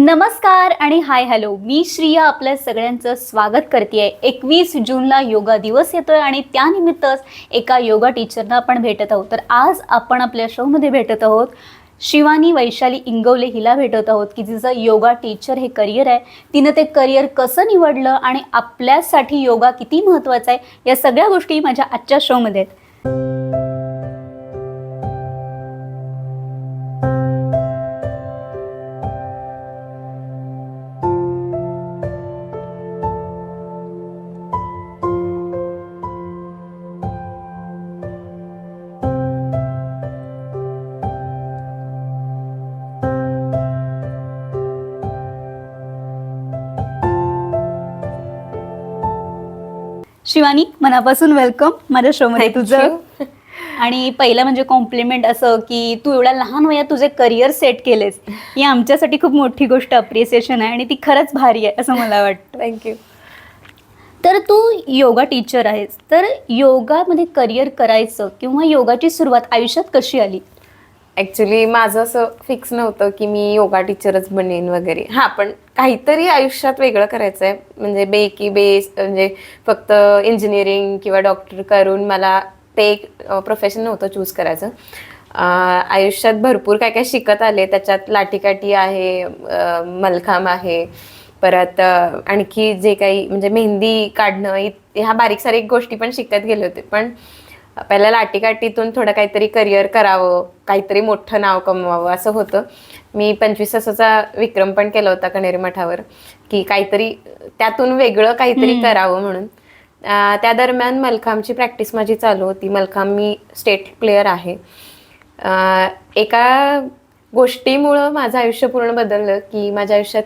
नमस्कार आणि hi hello. मी श्रिया आपल्या सगळ्यांचं स्वागत करते एकवीस जूनला योगा दिवस येतोय आणि त्यानिमित्तच एका योगा टीचरना आपण भेटत आहोत. तर आज आपण आपल्या शोमध्ये भेटत आहोत. शिवानी वैशाली इंगवले हिला भेटत आहोत की तिचं योगा टीचर हे करिअर आहे. तिनं ते करिअर कसं निवडलं आणि आपल्यासाठी योगा किती महत्त्वाचा आहे या सगळ्या गोष्टी माझ्या आजच्या शोमध्ये आहेत. शिवानी मनापासून वेलकम माझ्या शोमध्ये तुझं. आणि पहिलं म्हणजे कॉम्प्लिमेंट असं की तू एवढ्या लहान वयात तुझे करिअर सेट केलेस. ही आमच्यासाठी खूप मोठी गोष्ट अप्रिसिएशन आहे आणि ती खरंच भारी आहे असं मला वाटतं. थँक्यू तर तू योगा टीचर आहेस. तर योगामध्ये करिअर करायचं किंवा योगाची सुरुवात आयुष्यात कशी आली? ऍक्च्युली माझं असं फिक्स नव्हतं की मी योगा टीचरच बनेन वगैरे. हां पण काहीतरी आयुष्यात वेगळं करायचं आहे म्हणजे बे की बेस म्हणजे फक्त इंजिनिअरिंग किंवा डॉक्टर करून मला ते एक प्रोफेशन नव्हतं चूज करायचं. आयुष्यात भरपूर काय काय शिकत आले. त्याच्यात लाटीकाठी आहे मलखांब आहे. परत आणखी जे काही म्हणजे मेहंदी काढणं ह्या बारीक सारीक गोष्टी पण शिकत गेले होते. पण पहिल्या लाटीकाठीतून थोडं काहीतरी करिअर करावं काहीतरी मोठं नाव कमवावं असं होतं. मी पंचवीस तासाचा विक्रम पण केला होता कणेरी मठावर की काहीतरी त्यातून वेगळं काहीतरी करावं म्हणून. त्या दरम्यान मलखांबची प्रॅक्टिस माझी चालू होती. मलखांब मी स्टेट प्लेअर आहे. एका गोष्टीमुळं माझं आयुष्य पूर्ण बदललं की माझ्या आयुष्यात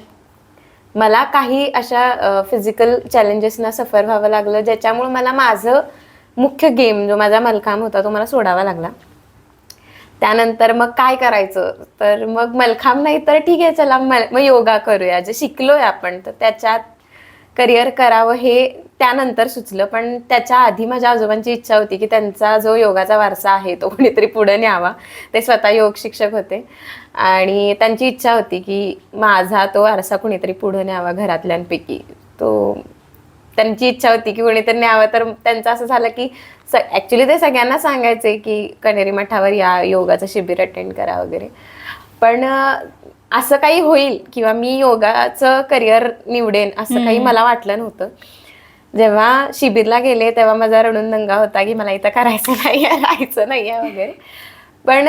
मला काही अशा फिजिकल चॅलेंजेसना सफर व्हावं लागलं ज्याच्यामुळे मला माझं मुख्य गेम जो माझा मलखांब होता तो मला सोडावा लागला. त्यानंतर मग काय करायचं? तर मग मलखांब नाही तर ठीक आहे चला मल मग योगा करूया. जे शिकलोय आपण तर त्याच्यात करिअर करावं हे त्यानंतर सुचलं. पण त्याच्या आधी माझ्या आजोबांची इच्छा होती की त्यांचा जो योगाचा वारसा आहे तो कोणीतरी पुढे न्यावा. ते स्वतः योग शिक्षक होते. आणि त्यांची इच्छा होती की माझा तो वारसा कुणीतरी पुढे न्यावा घरातल्यांपैकी. तो त्यांची इच्छा होती की कोणीतरी न्यावं. तर त्यांचं असं झालं की स ॲक्च्युली ते सगळ्यांना सांगायचे की कनेरी मठावर या योगाचं शिबिर अटेंड करा वगैरे. पण असं काही होईल किंवा मी योगाचं करिअर निवडेन असं काही मला वाटलं नव्हतं. जेव्हा शिबिरला गेले तेव्हा माझा रडून दंगा होता की मला इथं करायचं नाही आहे राहायचं नाही आहे वगैरे. पण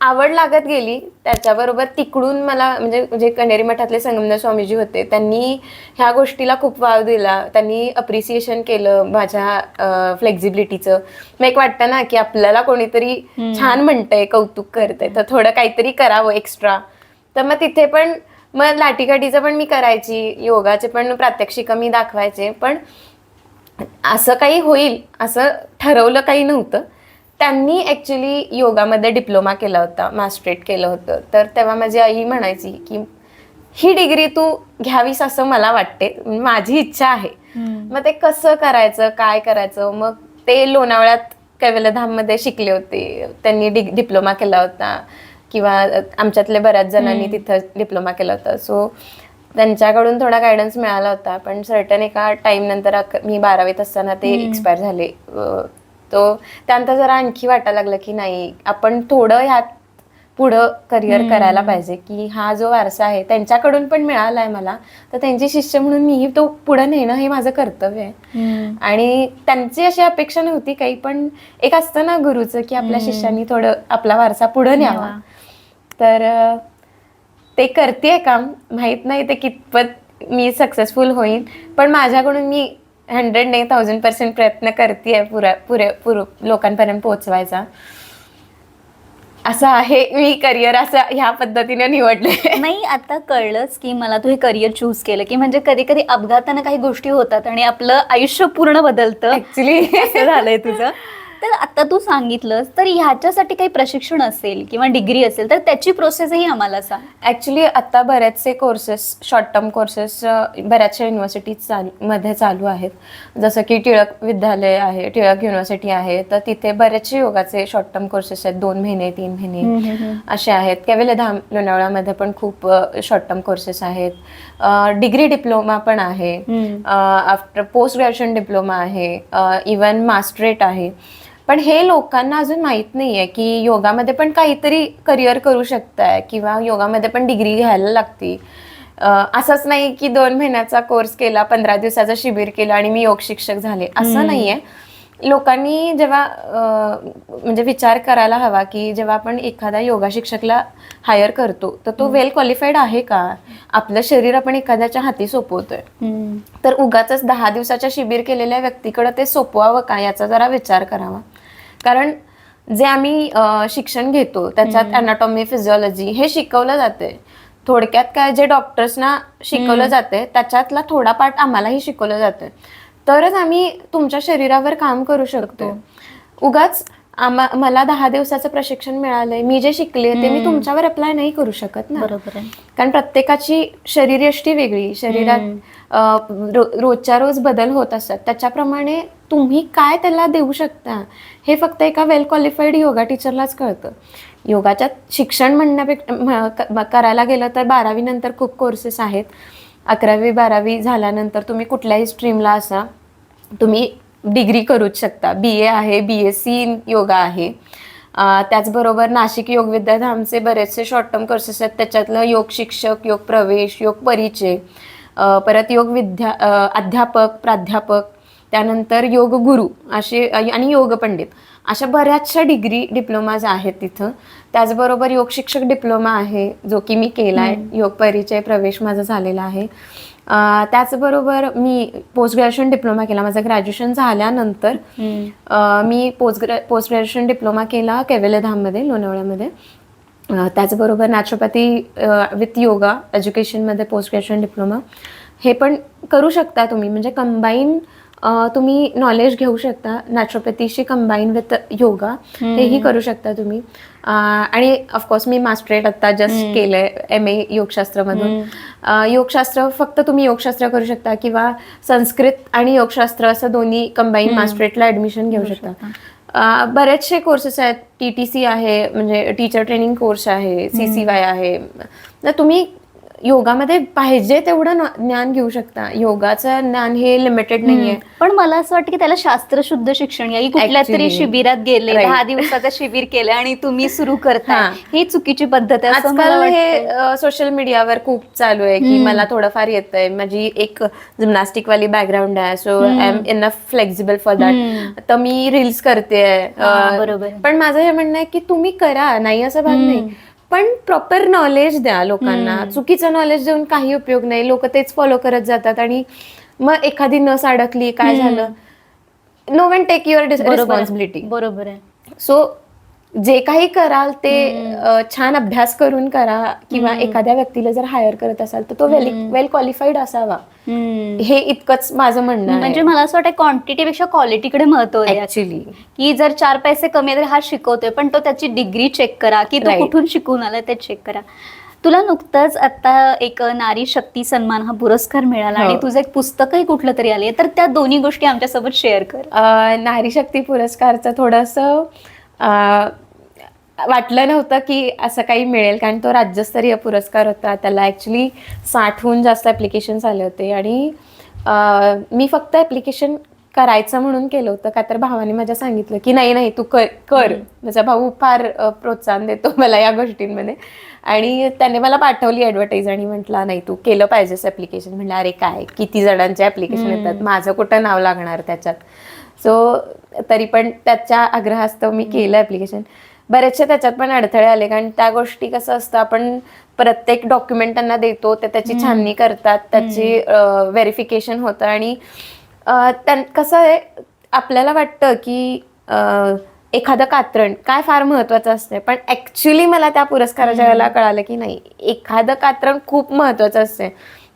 आवड लागत गेली त्याच्याबरोबर तिकडून मला म्हणजे जे कणेरी मठातले संगमनेर स्वामीजी होते त्यांनी ह्या गोष्टीला खूप वाव दिला. त्यांनी अप्रिसिएशन केलं माझ्या फ्लेक्झिबिलिटीचं मग एक वाटतं ना की आपल्याला कोणीतरी छान म्हणतंय कौतुक करतंय. तर थोडं काहीतरी करावं एक्स्ट्रा तर मग तिथे पण मग लाटीकाठीचं पण मी करायची योगाचे पण प्रात्यक्षिकं मी दाखवायचे. पण असं काही होईल असं ठरवलं काही नव्हतं. त्यांनी ॲक्च्युली योगामध्ये डिप्लोमा केला होता मास्टरेट केलं होतं. तर तेव्हा माझी आई म्हणायची की ही डिग्री तू घ्यावीस असं मला वाटते. माझी इच्छा आहे. मग ते कसं करायचं काय करायचं? मग ते लोणावळ्यात कैवल्यधाममध्ये शिकले होते. त्यांनी डि डिप्लोमा केला होता. किंवा आमच्यातले बऱ्याच जणांनी तिथं डिप्लोमा केला होता. सो त्यांच्याकडून थोडा गायडन्स मिळाला होता. पण सर्टन एका टाइम नंतर मी बारावीत असताना ते एक्सपायर झाले. तो त्यानंतर जरा आणखी वाटायला लागलं की नाही आपण थोडं ह्यात पुढं करिअर करायला पाहिजे की हा जो वारसा आहे त्यांच्याकडून पण मिळाला आहे मला. तर त्यांची शिष्य म्हणून मीही तो पुढं नेणं हे माझं कर्तव्य आहे. आणि त्यांची अशी अपेक्षा नव्हती काही पण एक असतं ना गुरुचं की आपल्या शिष्यांनी थोडं आपला वारसा पुढं न्यावा. तर ते करते काम. माहीत नाही ते कितपत मी सक्सेसफुल होईन. पण माझ्याकडून मी हंड्रेड नाही थाउजंड पर्सेंट प्रयत्न करते पुरा पुरे पुर लोकांपर्यंत पोहोचवायचा. असं आहे मी करिअर असं ह्या पद्धतीने निवडले. नाही आता कळलंच की मला तू हे करिअर चूज केलं की म्हणजे कधी कधी अपघातानं काही गोष्टी होतात आणि आपलं आयुष्य पूर्ण बदलतं. ऍक्च्युली असं झालंय तुझं. तर आता तू सांगितलंस तर ह्याच्यासाठी काही प्रशिक्षण असेल किंवा डिग्री असेल तर त्याची प्रोसेसही आम्हाला सांग. ऍक्च्युली आता बरेचसे कोर्सेस शॉर्ट टर्म कोर्सेस बऱ्याचशा युनिव्हर्सिटी चालू मध्ये चालू आहेत. जसं की टिळक विद्यालय आहे टिळक युनिव्हर्सिटी आहे तर तिथे बरेचसे योगाचे शॉर्ट टर्म कोर्सेस आहेत. दोन महिने तीन महिने असे आहेत. केवलधाम लोणावळ्यामध्ये पण खूप शॉर्ट टर्म कोर्सेस आहेत. डिग्री डिप्लोमा पण आहे. आफ्टर पोस्ट ग्रॅज्युएशन डिप्लोमा आहे. इवन मास्टरेट आहे. पण हे लोकांना अजून माहीत नाही आहे की योगामध्ये पण काहीतरी करिअर करू शकताय किंवा योगामध्ये पण डिग्री घ्यायला लागते असंच नाही की दोन महिन्याचा कोर्स केला पंधरा दिवसाचं शिबिर केलं आणि मी योग शिक्षक झाले. असं नाहीये. लोकांनी जेव्हा म्हणजे विचार करायला हवा की जेव्हा आपण एखाद्या योगा शिक्षकला हायर करतो तर तो वेल क्वालिफाईड आहे का? आपलं शरीर आपण एखाद्याच्या हाती सोपवतोय. तर उगाच दहा दिवसाच्या शिबिर केलेल्या व्यक्तीकडे ते सोपवावं का? याचा जरा विचार करावा. कारण जे आम्ही शिक्षण घेतो त्याच्यात अनाटॉमी फिजिओलॉजी हे शिकवलं जाते. थोडक्यात काय जे डॉक्टर्सना शिकवलं जाते त्याच्यातला थोडा पार्ट आम्हालाही शिकवलं जाते. तरच आम्ही तुमच्या शरीरावर काम करू शकतो. उगाच आम्हा मला दहा दिवसाचं प्रशिक्षण मिळालंय मी जे शिकले ते मी तुमच्यावर अप्लाय नाही करू शकत ना. बरोबर कारण प्रत्येकाची शरीरयष्टी वेगळी शरीरात रोजच्या रोज बदल होत असतात. त्याच्याप्रमाणे तुम्ही काय त्याला देऊ शकता? हे फक्त एका वेल क्वालिफाईड योगा टीचरलाच कळतं. योगाच्यात शिक्षण म्हणण्यापेक्षा म- क- करायला गेलं तर बारावीनंतर खूप कोर्सेस आहेत. अकरावी बारावी झाल्यानंतर तुम्ही कुठल्याही स्ट्रीमला असा तुम्ही डिग्री करूच शकता. बी ए आहे B S C in yoga आहे. त्याचबरोबर नाशिक योग विद्याधामचे बरेचसे शॉर्ट टर्म कोर्सेस आहेत. त्याच्यातलं योग शिक्षक योग प्रवेश योग परिचय परत योग विद्या अध्यापक प्राध्यापक त्यानंतर योग गुरु असे आणि योग पंडित. अशा बऱ्याचशा डिग्री डिप्लोमाज आहेत तिथं. त्याचबरोबर योग शिक्षक डिप्लोमा आहे जो की मी केला आहे योग परिचय प्रवेश माझा झालेला आहे. त्याचबरोबर मी पोस्ट ग्रॅज्युएशन डिप्लोमा केला. माझं ग्रॅज्युएशन झाल्यानंतर मी पोस्ट ग्रॅ पोस्ट ग्रॅज्युएशन डिप्लोमा केला केवलेधाममध्ये लोणावळ्यामध्ये. त्याचबरोबर नॅचरोपॅथी विथ योगा एज्युकेशनमध्ये पोस्ट ग्रॅज्युएशन डिप्लोमा हे पण करू शकता तुम्ही. म्हणजे कंबाईन तुम्ही नॉलेज घेऊ शकता. नॅचरोपॅथीशी कंबाईन विथ योगा हेही करू शकता तुम्ही. आणि ऑफकोर्स मी मास्टरेट आता जस्ट केलंय एम ए योगशास्त्रमधून. योगशास्त्र फक्त तुम्ही योगशास्त्र करू शकता किंवा संस्कृत आणि योगशास्त्र असं दोन्ही कंबाईन मास्टरेटला ऍडमिशन घेऊ शकता. बरेचसे कोर्सेस आहेत. टी टी सी आहे म्हणजे टीचर ट्रेनिंग कोर्स आहे सी सी वाय आहे. तर तुम्ही योगामध्ये पाहिजे तेवढं ज्ञान घेऊ शकता. योगाचं ज्ञान हे लिमिटेड नाहीये. पण मला असं वाटतं की त्याला शास्त्रशुद्ध शिक्षण या कुठल्या तरी. शिबिरात गेले. दहा दिवसाचं शिबिर केलं आणि तुम्ही सुरू करताय. हा. चुकीची पद्धत आहे आजकाल हे सोशल मीडियावर खूप चालू आहे की मला थोडंफार येतंय. माझी एक जिम्नॅस्टिक वाली बॅकग्राऊंड आहे so I M enough flexible for that तर मी रील्स करते बरोबर. पण माझं हे म्हणणं आहे की तुम्ही करा नाही असं भाग नाही. पण प्रॉपर नॉलेज द्या लोकांना. चुकीचं नॉलेज देऊन काही उपयोग नाही. लोक तेच फॉलो करत जातात आणि मग एखादी नस अडकली काय झालं? No one take your. Responsibility बरोबर आहे. सो जे काही कराल ते अ, छान अभ्यास करून करा किंवा एखाद्या व्यक्तीला जर हायर करत असाल तर तो वेल वेल क्वालिफाईड असावा. हम्म. हे इतकंच माझं म्हणणं म्हणजे मला असं वाटतं क्वांटिटीपेक्षा क्वालिटीकडे महत्त्व द्या ऍक्च्युली की जर चार पैसे कमी आहे तर हा शिकवतोय पण तो त्याची डिग्री चेक करा की तो Right. कुठून शिकून आला ते चेक करा. तुला नुकतंच आता एक नारी शक्ती सन्मान हा पुरस्कार मिळाला हो. आणि तुझं एक पुस्तकही कुठलं तरी आले तर त्या दोन्ही गोष्टी आमच्यासोबत शेअर कर. नारी शक्ती पुरस्कारचं थोडंसं वाटलं नव्हतं की असं काही मिळेल कारण तो राज्यस्तरीय पुरस्कार होता. त्याला ॲक्च्युली साठहून जास्त ॲप्लिकेशन्स आले होते. आणि मी फक्त ॲप्लिकेशन करायचं म्हणून केलं होतं. का तर भावाने माझ्या सांगितलं की नाही नाही तू कर कर. माझा भाऊ फार प्रोत्साहन देतो मला या गोष्टींमध्ये. आणि त्याने मला पाठवली ॲडव्हर्टाईज आणि म्हटलं नाही तू केलं पाहिजेस ॲप्लिकेशन म्हणलं अरे काय? किती जणांचे ॲप्लिकेशन येतात? माझं कुठं नाव लागणार त्याच्यात? सो तरी पण त्याच्या आग्रहास्तव मी केलं ॲप्लिकेशन बरेचसे त्याच्यात पण अडथळे आले कारण त्या गोष्टी कसं असतं आपण प्रत्येक डॉक्युमेंट त्यांना देतो ते त्याची छाननी करतात त्याची व्हेरिफिकेशन होतं आणि त्यां कसं आहे आपल्याला वाटतं की एखादं कात्रण काय फार महत्वाचं असतं पण ऍक्च्युली मला त्या पुरस्काराच्या वेळेला कळालं की नाही एखादं कात्रण खूप महत्वाचं असते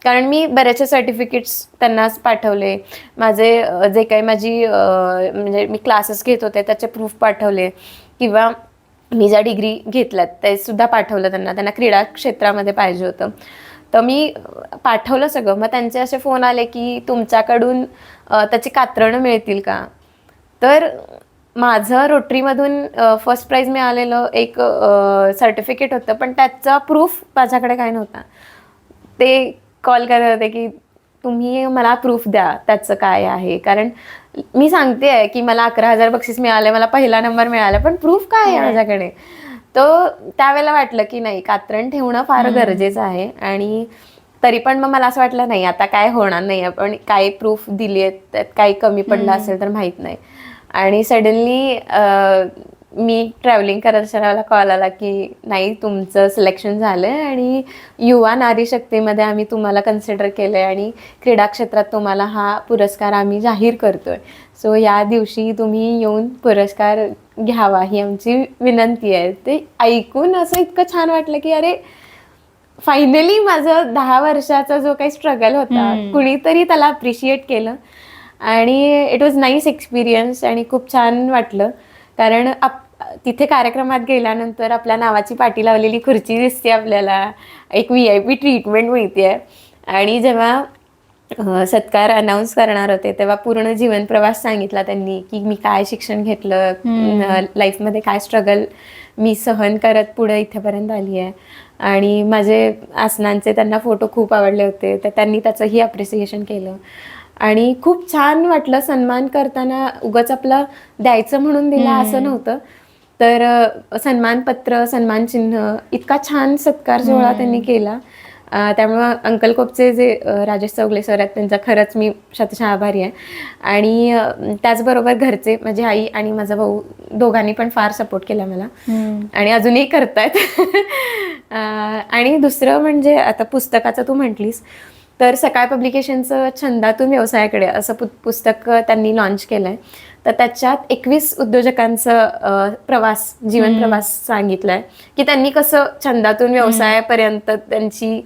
कारण मी बऱ्याचशा सर्टिफिकेट्स त्यांनाच पाठवले. माझे जे काही माझी म्हणजे मी क्लासेस घेत होते त्याचे प्रूफ पाठवले. किंवा मी ज्या डिग्री घेतल्यात ते सुद्धा पाठवलं त्यांना. त्यांना क्रीडा क्षेत्रामध्ये पाहिजे होतं. तर मी पाठवलं सगळं. मग त्यांचे असे फोन आले की तुमच्याकडून त्याची कात्रणं मिळतील का? तर माझं रोटरीमधून फर्स्ट प्राईज मिळालेलं एक सर्टिफिकेट होतं पण त्याचा प्रूफ माझ्याकडे काय नव्हता. ते कॉल करत होते की तुम्ही मला प्रूफ द्या त्याचं काय आहे कारण मी सांगते आहे की मला अकरा हजार बक्षीस मिळाले मला पहिला नंबर मिळाला पण प्रूफ काय आहे हो. माझ्याकडे तर त्यावेळेला वाटलं की नाही कात्रण ठेवणं फार. गरजेचं आहे आणि तरी पण मग मला असं वाटलं नाही आता काय होणार नाही आपण काही प्रूफ दिली आहेत त्यात काही कमी पडलं. असेल तर माहीत नाही आणि सडनली मी ट्रॅव्हलिंग करत असताना कॉल आला की नाही तुमचं सिलेक्शन झालं आहे आणि युवा नारी शक्तीमध्ये आम्ही तुम्हाला कन्सिडर केलं आहे आणि क्रीडा क्षेत्रात तुम्हाला हा पुरस्कार आम्ही जाहीर करतोय. सो या दिवशी तुम्ही येऊन पुरस्कार घ्यावा ही आमची विनंती आहे. ते ऐकून असं इतकं छान वाटलं की अरे फायनली माझं दहा वर्षाचा जो काही स्ट्रगल होता. कुणीतरी त्याला अप्रिशिएट केलं आणि इट वॉज नाईस एक्सपिरियन्स आणि खूप छान वाटलं. कारण आप तिथे कार्यक्रमात गेल्यानंतर आपल्या नावाची पाटी लावलेली खुर्ची दिसते आपल्याला. एक व्ही आय पी ट्रीटमेंट मिळते आणि जेव्हा सत्कार अनाऊन्स करणार होते तेव्हा पूर्ण जीवन प्रवास सांगितला त्यांनी की मी काय शिक्षण घेतलं हम्म. लाईफमध्ये काय स्ट्रगल मी सहन करत पुढे इथेपर्यंत आली आहे आणि माझे आसनांचे त्यांना फोटो खूप आवडले होते तर त्यांनी त्याचंही अप्रिसिएशन केलं. आणि खूप छान वाटलं सन्मान करताना उगाच आपलं द्यायचं म्हणून दिला असं. नव्हतं. तर सन्मानपत्र सन्मान चिन्ह इतका छान सत्कार सोहळा. त्यांनी केला. त्यामुळं अंकल कोपचे जे राजेश चौगले सर आहेत त्यांचा खरंच मी शतशः आभारी आहे. आणि त्याचबरोबर घरचे माझी आई आणि माझा भाऊ दोघांनी पण फार सपोर्ट केला मला. आणि अजूनही करतायत. आणि दुसरं म्हणजे आता पुस्तकाचं तू म्हटलीस तर सकाळ पब्लिकेशनचं छंदातून व्यवसायाकडे असं पु पुस्तक त्यांनी लॉन्च केलं आहे तर त्याच्यात एकवीस उद्योजकांचं प्रवास जीवन. प्रवास सांगितलं आहे की त्यांनी कसं छंदातून व्यवसायापर्यंत त्यांची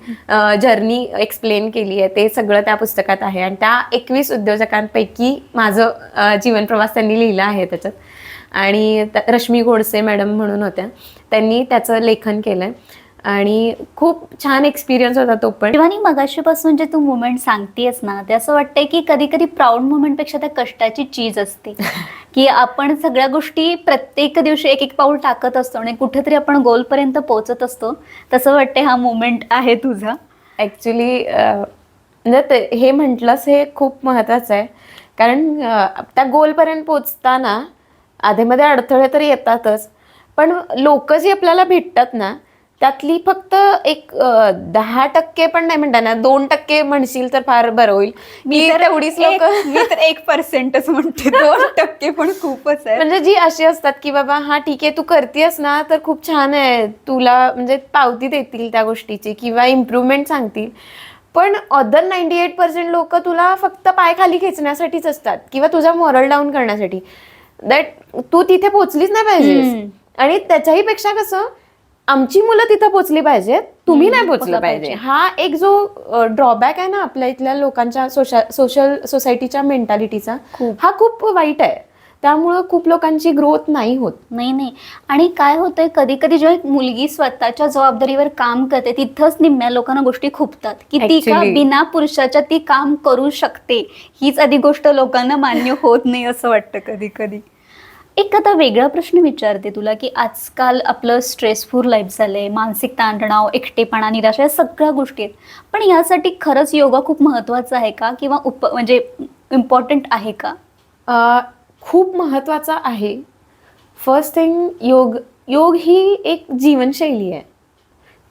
जर्नी एक्सप्लेन केली आहे ते सगळं त्या पुस्तकात आहे. आणि त्या एकवीस उद्योजकांपैकी माझं जीवन प्रवास त्यांनी लिहिलं आहे त्याच्यात. आणि रश्मी गोडसे मॅडम म्हणून होत्या. त्यांनी त्याचं लेखन केलंय. आणि खूप छान एक्सपिरियन्स होता तो पण. शिवानी मगाशीपासून जे तू मुवमेंट सांगतेस ना ते असं वाटतंय की कधी कधी प्राऊड मुवमेंटपेक्षा त्या कष्टाची चीज असते. की आपण सगळ्या गोष्टी प्रत्येक दिवशी एक एक पाऊल टाकत असतो आणि कुठेतरी आपण गोलपर्यंत पोहोचत असतो. तसं वाटतंय हा मुवमेंट आहे तुझा. ॲक्च्युली म्हणजे हे म्हटलंस हे खूप महत्त्वाचं आहे. कारण त्या गोलपर्यंत पोचताना आधेमध्ये अडथळे तर येतातच. पण लोक जी आपल्याला भेटतात ना त्यातली फक्त एक दहा टक्के पण नाही म्हणता ना दोन टक्के म्हणशील तर फार बरं होईल. मी तेवढीच लोक एक- मी तर एक पर्सेंटच म्हणते. दोन टक्के पण खूपच आहे. म्हणजे जी अशी असतात की बाबा हा ठीक आहे तू करतेस ना तर खूप छान आहे. तुला म्हणजे पावती देतील त्या गोष्टीची किंवा इम्प्रूव्हमेंट सांगतील. पण अदर नाईन्टी एट पर्सेंट लोक तुला फक्त पाय खाली खेचण्यासाठीच असतात किंवा तुझा मॉरल डाऊन करण्यासाठी. दॅट तू तिथे पोचलीच नाही पाहिजे. आणि त्याच्याही पेक्षा कसं आमची मुलं तिथं पोचली पाहिजेत तुम्ही नाही पोचलं पाहिजे. हा एक जो ड्रॉबॅक आहे ना आपल्या इथल्या लोकांच्या सोशल सोसायटीच्या मेंटॅलिटीचा. हा खूप वाईट आहे त्यामुळं खूप लोकांची ग्रोथ नाही होत नाही नाही आणि काय होतंय कधी कधी जेव्हा एक मुलगी स्वतःच्या जबाबदारीवर काम करते तिथंच निम्म्या लोकांना गोष्टी खुपतात की ती का. बिना पुरुषाच्या ती काम करू शकते हीच आधी गोष्ट लोकांना मान्य होत नाही असं वाटतं कधी कधी एक आता वेगळा प्रश्न विचारते तुला की आजकाल आपलं स्ट्रेसफुल लाईफ झालंय मानसिक ताणतणाव एकटेपणा निराशा या सगळ्या गोष्टी आहेत. पण यासाठी खरंच योगा खूप महत्त्वाचा आहे का किंवा उप म्हणजे इम्पॉर्टंट आहे का? अ, खूप महत्त्वाचा आहे. फर्स्ट थिंग योग योग ही एक जीवनशैली आहे.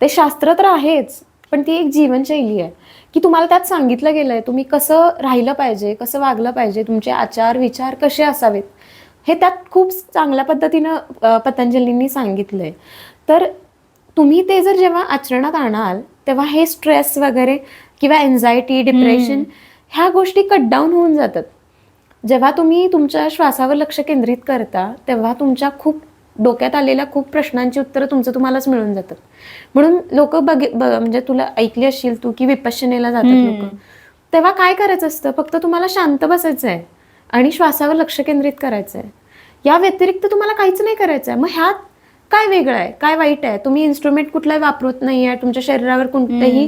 ते शास्त्र तर आहेच पण ती एक जीवनशैली आहे. की तुम्हाला त्यात सांगितलं गेलं आहे तुम्ही कसं राहिलं पाहिजे कसं वागलं पाहिजे तुमचे आचार विचार कसे असावेत? हे त्यात खूप चांगल्या पद्धतीनं पतंजलींनी सांगितलं आहे तर तुम्ही ते जर जेव्हा आचरणात आणाल तेव्हा हे स्ट्रेस वगैरे किंवा एन्झायटी डिप्रेशन ह्या गोष्टी कट डाऊन होऊन जातात. जेव्हा तुम्ही तुमच्या श्वासावर लक्ष केंद्रित करता तेव्हा तुमच्या खूप डोक्यात आलेल्या खूप प्रश्नांची उत्तरं तुमचं तुम्हालाच मिळून जातात. म्हणून लोक बघ म्हणजे तुला ऐकली असशील तू की विपश्यनेला जातात. लोक. तेव्हा काय करायचं असतं? फक्त तुम्हाला शांत बसायचं आहे आणि श्वासावर लक्ष केंद्रित करायचं आहे या व्यतिरिक्त तुम्हाला काहीच नाही करायचं आहे मग ह्यात काय वेगळं आहे? काय वाईट आहे? तुम्ही इन्स्ट्रुमेंट कुठलाही वापरत नाही आहे. तुमच्या शरीरावर कोणतंही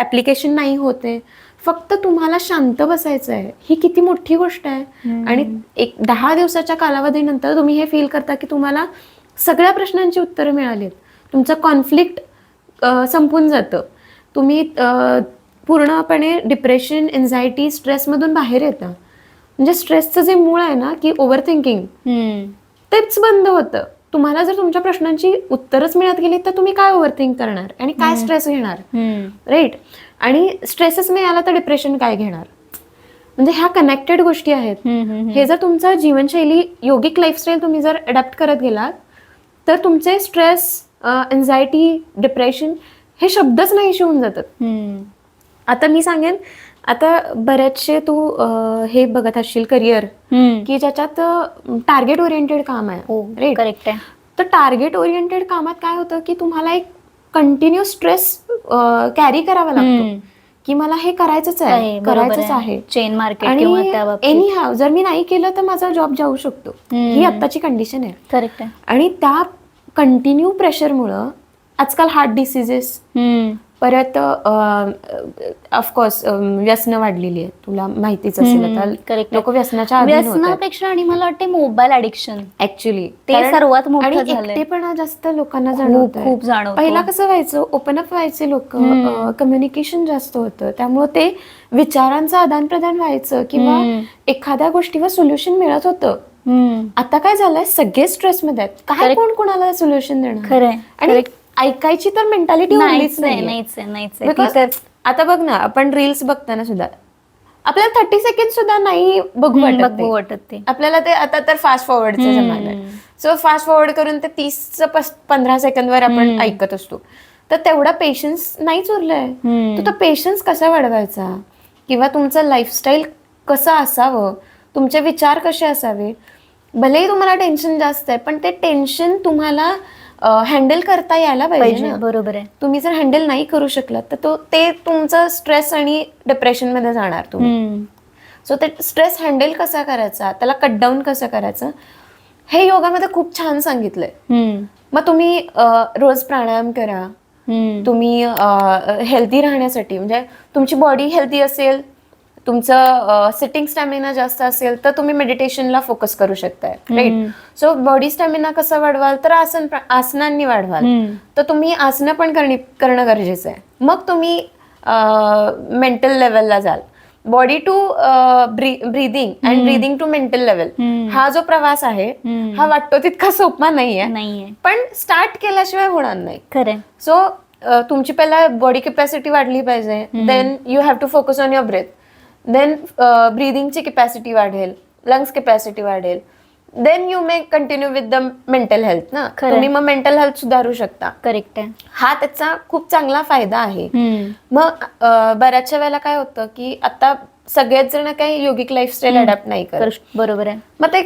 ऍप्लिकेशन नाही होते फक्त तुम्हाला शांत बसायचं आहे. ही किती मोठी गोष्ट आहे. आणि एक दहा दिवसाच्या कालावधीनंतर तुम्ही हे फील करता की तुम्हाला सगळ्या प्रश्नांची उत्तरं मिळालीत. तुमचं कॉन्फ्लिक्ट संपून जातं. तुम्ही पूर्णपणे डिप्रेशन एन्झायटी स्ट्रेसमधून बाहेर येता. म्हणजे स्ट्रेसचं जे मूळ आहे ना की ओव्हर थिंकिंग. तेच बंद होतं. तुम्हाला जर तुमच्या प्रश्नांची उत्तरच मिळत गेली तर तुम्ही काय ओव्हर थिंक करणार? आणि काय स्ट्रेस घेणार. राईट आणि स्ट्रेसच नाही आला तर डिप्रेशन काय घेणार? म्हणजे ह्या कनेक्टेड गोष्टी आहेत. हे जर तुमचं जीवनशैली योगिक लाईफस्टाईल तुम्ही जर अडॅप्ट करत गेलात तर तुमचे स्ट्रेस एन्झायटी डिप्रेशन हे शब्दच नाही शिवून जातात. आता मी सांगेन आता बरेचसे तू हे बघत असशील करिअर. की ज्याच्यात टार्गेट ओरिएंटेड काम आहे. हो करेक्ट आहे. तर टार्गेट ओरिएंटेड कामात काय होतं की तुम्हाला एक कंटिन्यू स्ट्रेस कॅरी करावा लागतो. की मला हे करायचंच आहे, करायचंच आहे. चेन मार्केट आणि एनी हाव जर मी नाही केलं तर माझा जॉब जाऊ शकतो. ही आत्ताची कंडिशन आहे. करेक्ट आणि त्या कंटिन्यू प्रेशरमुळं आजकाल हार्ट डिसिजेस. परत ऑफकोर्स व्यसनं वाढलेली आहे तुला माहितीच असेल आता. लोक व्यसनाच्या व्यसनापेक्षा आणि मला वाटते मोबाईल ऍडिक्शन ऍक्च्युली ते सर्वात मोठं. एकटेपणा जास्त लोकांना खूप जाणवतोय खूप जाणवतो पहिला कसं व्हायचं ओपन अप व्हायचे लोक. कम्युनिकेशन जास्त होतं त्यामुळे ते विचारांचं आदान प्रदान व्हायचं किंवा. एखाद्या गोष्टीवर सोल्युशन मिळत होतं. आता काय झालंय सगळे स्ट्रेसमध्ये आहेत काय. कोण कोणाला सोल्युशन देणार आणि. ऐकायची तर मेंटॅलिटी नाहीच आहे नाही नाहीच आहे नाहीच आहे. Because ती तर- आता बघ ना आपण रील्स बघताना सुद्धा आपल्याला थर्टी सेकंड सुद्धा नाही बघू वाटत बघू. वाटत ते. आपल्याला ते आता तर फास्ट फॉरवर्डचा हम्म. जमाना आहे. सो फास्ट फॉरवर्ड करून ते तीस पंधरा सेकंदवर आपण हम्म. ऐकत असतो. तर तेवढा पेशन्स नाहीच उरलाय. हम्म. तर तो पेशन्स कसा वाढवायचा? किंवा तुमचं लाईफस्टाईल कसं असावं? तुमचे विचार कसे असावे भलेही तुम्हाला टेन्शन जास्त आहे पण ते टेन्शन तुम्हाला हँडल करता यायला पाहिजे ना? बरोबर आहे. तुम्ही जर हँडल नाही करू शकलात तर तो ते तुमचं स्ट्रेस आणि डिप्रेशनमध्ये जाणार तुम्ही. सो ते स्ट्रेस हँडल कसा करायचा? त्याला कट डाऊन कसं करायचं? हे योगामध्ये खूप छान सांगितलंय. मग तुम्ही रोज प्राणायाम करा. तुम्ही हेल्दी राहण्यासाठी म्हणजे तुमची बॉडी हेल्दी असेल तुमचं सिटिंग स्टॅमिना जास्त असेल तर तुम्ही मेडिटेशनला फोकस करू शकताय राईट. सो बॉडी स्टॅमिना कसं वाढवाल तर आसन आसनांनी वाढवाल. तर तुम्ही आसनं पण करणे करणं गरजेचं आहे. मग तुम्ही मेंटल लेवलला जाल. Body to breathing and breathing to mental level. हा जो प्रवास आहे. हा वाटतो तितका सोपा नाहीये. पण स्टार्ट केल्याशिवाय होणार नाही. खरंय. सो तुमची पहिला बॉडी कॅपॅसिटी वाढली पाहिजे. Then you have to focus on your breath then ब्रीदिंगची capacity वाढेल. लंग्स कॅपॅसिटी वाढेल. Then you may continue with the mental health ना. तुम्ही मग मेंटल हेल्थ सुधारू शकता. करेक्ट आहे. हा त्याचा खूप चांगला फायदा आहे. मग बऱ्याचशा वेळेला काय होतं की आता सगळेच जण काही योगिक लाईफस्टाईल अडॅप्ट नाही करत. कर- बरोबर आहे. मग ते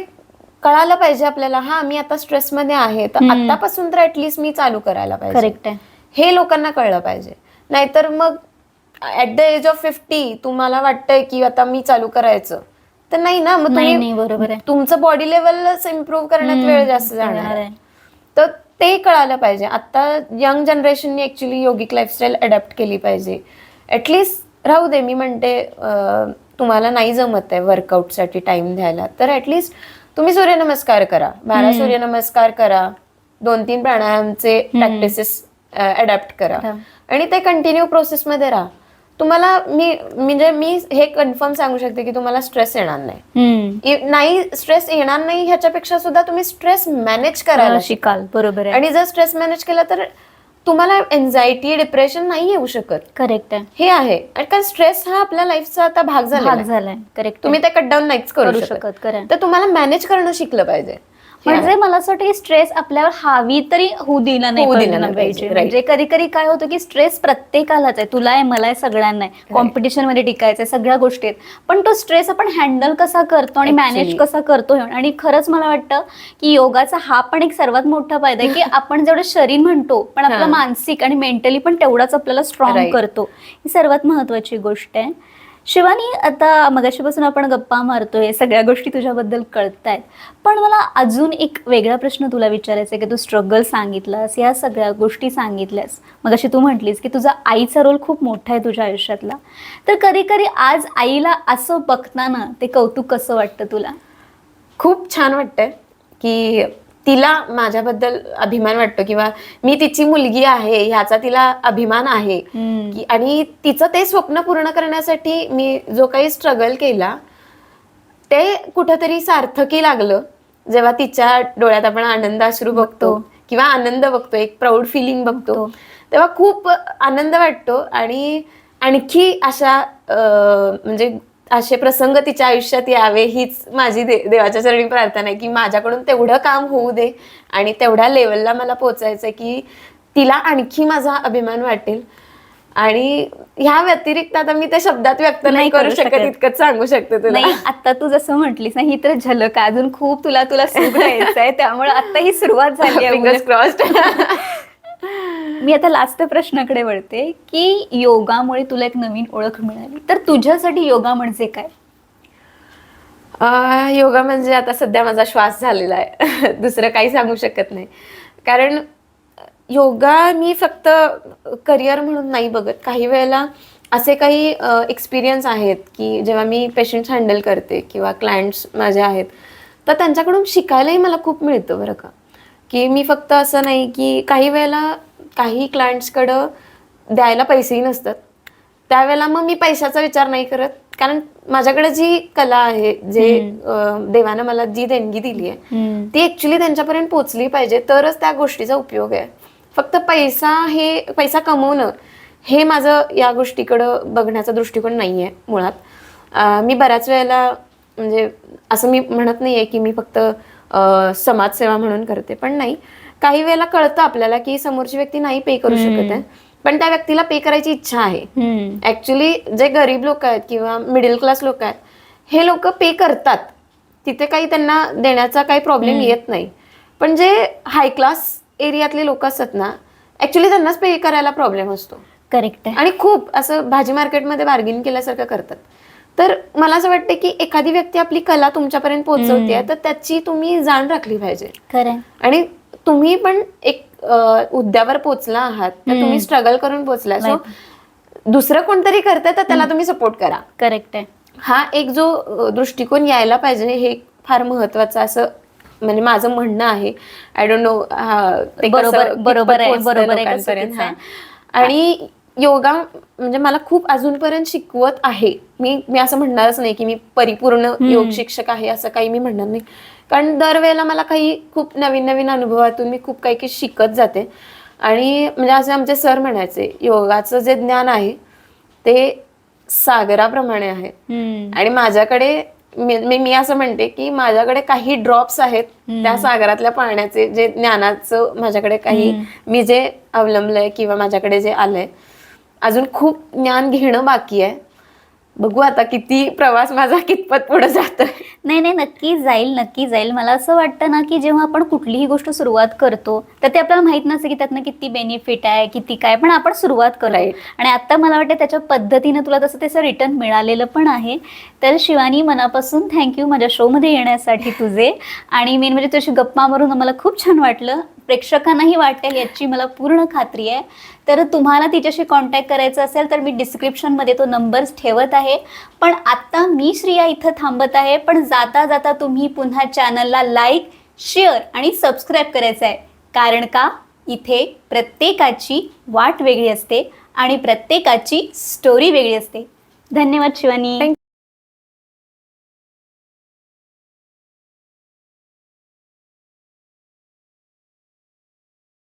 कळायला पाहिजे आपल्याला हा मी आता स्ट्रेसमध्ये आहे तर. आतापासून तर ऍटलिस्ट मी चालू करायला पाहिजे. करेक्ट आहे. हे लोकांना कळलं पाहिजे. नाहीतर मग at the age of fifty तुम्हाला वाटतंय की आता मी चालू करायचं? तर नाही ना मग नाही तुम्ही नाही बरोबर आहे. तुमचं बॉडी लेवलच इम्प्रूव्ह करण्यात वेळ जास्त जाणार. आहे. तर ते कळायला पाहिजे. आता यंग जनरेशननी ऍक्च्युली योगिक लाईफस्टाईल अडॅप्ट केली पाहिजे. ऍटलिस्ट राहू दे मी म्हणते अं, तुम्हाला नाही जमत आहे वर्कआउटसाठी टाइम द्यायला. तर ऍटलिस्ट तुम्ही सूर्यनमस्कार करा. बारा. सूर्यनमस्कार करा. दोन तीन प्राणायामचे प्रॅक्टिसेस अडॅप्ट करा. हा. आणि ते कंटिन्यू प्रोसेसमध्ये राहा. तुम्हाला मी म्हणजे मी हे कन्फर्म सांगू शकते की तुम्हाला स्ट्रेस येणार नाही. नाही स्ट्रेस येणार नाही ह्याच्यापेक्षा सुद्धा तुम्ही स्ट्रेस मॅनेज करायला शिका शिकाल. बरोबर आहे. आणि जर स्ट्रेस मॅनेज केला तर तुम्हाला एन्झायटी डिप्रेशन नाही येऊ शकत. करेक्ट आहे. हे आहे. आणि कारण स्ट्रेस हा आपल्या लाईफचा आता भाग झाला भाग झालाय. करेक्ट तुम्ही ते कट डाऊन नाहीच करू शकत. तर तुम्हाला मॅनेज करणं शिकलं पाहिजे. म्हणजे मला असं वाटतं की स्ट्रेस आपल्यावर हावी तरी होऊ दिला नाही होऊ दिला पाहिजे नाही पाहिजे, right. म्हणजे कधी कधी काय होतं की स्ट्रेस प्रत्येकालाच आहे. तुला आहे मला आहे सगळ्यांना आहे. कॉम्पिटिशनमध्ये टिकायचं आहे सगळ्या गोष्टी आहेत. पण तो स्ट्रेस आपण हँडल कसा करतो आणि मॅनेज Actually. कसा करतो हे- आणि खरंच मला वाटतं की योगाचा हा पण एक सर्वात मोठा फायदा आहे की आपण जेवढं शरीर म्हणतो पण आपलं हा. मानसिक आणि मेंटली पण तेवढाच आपल्याला स्ट्रॉंग Right. करतो. ही सर्वात महत्वाची गोष्ट आहे. शिवानी आता मगाशीपासून आपण गप्पा मारतोय सगळ्या गोष्टी तुझ्याबद्दल कळतायत. पण मला अजून एक वेगळा प्रश्न तुला विचारायचा आहे की तू स्ट्रगल सांगितलास या सगळ्या गोष्टी सांगितल्यास. मगाशी तू म्हटलीस की तुझा आईचा रोल खूप मोठा आहे तुझ्या आयुष्यातला. तर कधी कधी आज आईला असं बघताना ते कौतुक कसं वाटतं तुला? खूप छान वाटतंय की तिला माझ्याबद्दल अभिमान वाटतो किंवा मी तिची मुलगी आहे ह्याचा तिला अभिमान आहे. की आणि तिचं ते स्वप्न पूर्ण करण्यासाठी मी जो काही स्ट्रगल केला ते कुठंतरी सार्थकी लागलं जेव्हा तिच्या डोळ्यात आपण आनंद अश्रू बघतो किंवा आनंद बघतो एक प्राऊड फिलिंग बघतो. तेव्हा खूप आनंद वाटतो आणि आणखी अशा म्हणजे असे प्रसंग तिच्या आयुष्यात यावे हीच माझी दे देवाच्या चरणी प्रार्थना आहे की माझ्याकडून तेवढं काम होऊ दे आणि तेवढ्या लेवलला मला पोचायचं आहे की तिला आणखी माझा अभिमान वाटेल आणि ह्या व्यतिरिक्त आता मी त्या शब्दात व्यक्त नाही करू शकत. इतकंच सांगू शकते तुला नाही आता तू जसं म्हटलीस ना ही तर झलक. अजून खूप तुला तुला सुख आहे त्यामुळे आता ही सुरुवात झाली आहे. मी आता लास्ट प्रश्नाकडे वळते की योगामुळे तुला एक नवीन ओळख मिळाली. तर तुझ्यासाठी योगा म्हणजे काय? योगा म्हणजे आता सध्या माझा श्वास झालेला आहे. दुसरं काही सांगू शकत नाही. कारण योगा मी फक्त करिअर म्हणून नाही बघत. काही वेळेला असे काही एक्सपिरियन्स आहेत की जेव्हा मी पेशंट्स हँडल करते किंवा क्लायंट्स माझे आहेत तर त्यांच्याकडून शिकायलाही मला खूप मिळतं बरं का. की मी फक्त असं नाही की काही वेळेला काही क्लायंट्सकडं द्यायला पैसेही नसतात. त्यावेळेला मग मी पैशाचा विचार नाही करत. कारण माझ्याकडे जी कला आहे जे देवानं मला जी देणगी दिली आहे ती ऍक्च्युली त्यांच्यापर्यंत पोहोचली पाहिजे. तरच त्या गोष्टीचा उपयोग आहे. फक्त पैसा हे पैसा कमवणं हे माझं या गोष्टीकडं बघण्याचा दृष्टिकोन नाही आहे मुळात मी बऱ्याच वेळेला म्हणजे असं मी म्हणत नाही आहे की मी फक्त समाजसेवा म्हणून करते. पण नाही. काही वेळेला कळतं आपल्याला की समोरची व्यक्ती नाही पे करू शकत आहे. पण त्या व्यक्तीला पे करायची इच्छा आहे. ऍक्च्युली जे गरीब लोक आहेत किंवा मिडल क्लास लोक आहेत हे लोक पे करतात. तिथे काही त्यांना देण्याचा काही प्रॉब्लेम येत नाही. पण जे हाय क्लास एरियातले लोक असतात ना ऍक्च्युली त्यांनाच पे करायला प्रॉब्लेम असतो. करेक्ट आहे. आणि खूप असं भाजी मार्केटमध्ये बार्गेन केल्यासारखं करतात. तर मला असं वाटतं की एखादी व्यक्ती आपली कला तुमच्यापर्यंत पोहोचवते तर त्याची तुम्ही जाण राखली पाहिजे. खरं आणि तुम्ही पण एक अं, हुद्द्यावर पोचला आहात तर तुम्ही स्ट्रगल करून पोचला. सो दुसरं कोणतरी करतंय तर त्याला तुम्ही सपोर्ट करा. करेक्ट आहे. हा एक जो दृष्टिकोन यायला पाहिजे हे फार महत्वाचं असं म्हणजे माझं म्हणणं आहे. आय डोंट नो बरोबर- बरोबर आहे, बरोबर आहे. आणि योगा म्हणजे मला खूप अजूनपर्यंत शिकवत आहे. मी मी असं म्हणणारच नाही की मी परिपूर्ण योग शिक्षक आहे असं काही मी म्हणणार नाही. कारण दरवेळेला मला काही खूप नवीन नवीन अनुभवातून मी खूप काही काही शिकत जाते. आणि म्हणजे असं आमचे सर म्हणायचे योगाचं जे ज्ञान आहे ते सागराप्रमाणे आहे. आणि माझ्याकडे मी मी- मी असं म्हणते की माझ्याकडे काही ड्रॉप्स आहेत त्या सागरातल्या पाण्याचे जे ज्ञानाचं माझ्याकडे काही मी जे अवलंबलंय किंवा माझ्याकडे जे आलंय अजून खूप ज्ञान घेणं बाकी आहे. बघू आता किती प्रवास माझा कितपत पुढे जातोय. नाही नाही नक्की जाईल नक्की जाईल. मला असं वाटतं ना की जेव्हा आपण कुठलीही गोष्ट सुरुवात करतो तर ते आपल्याला माहीत नसतं की त्यातनं किती बेनिफिट आहे किती काय पण आपण सुरुवात करतो Right. आणि आता मला वाटतं त्याच्या पद्धतीनं तुला तसं त्याचं रिटर्न मिळालेलं पण आहे. तर शिवानी मनापासून थँक्यू माझ्या शोमध्ये येण्यासाठी तुझे. आणि मेन म्हणजे तुझी गप्पा मारून मला खूप छान वाटलं. प्रेक्षकांनाही वाटेल याची मला पूर्ण खात्री आहे. तर तुम्हाला तिच्याशी कॉन्टॅक्ट करायचं असेल तर मी डिस्क्रिप्शनमध्ये तो नंबर ठेवत आहे. पण आत्ता मी श्रिया इथं थांबत आहे. पण जाता जाता तुम्ही पुन्हा चॅनलला लाईक शेअर आणि सबस्क्राईब करायचं आहे. कारण का? इथे प्रत्येकाची वाट वेगळी असते आणि प्रत्येकाची स्टोरी वेगळी असते. धन्यवाद शिवानी.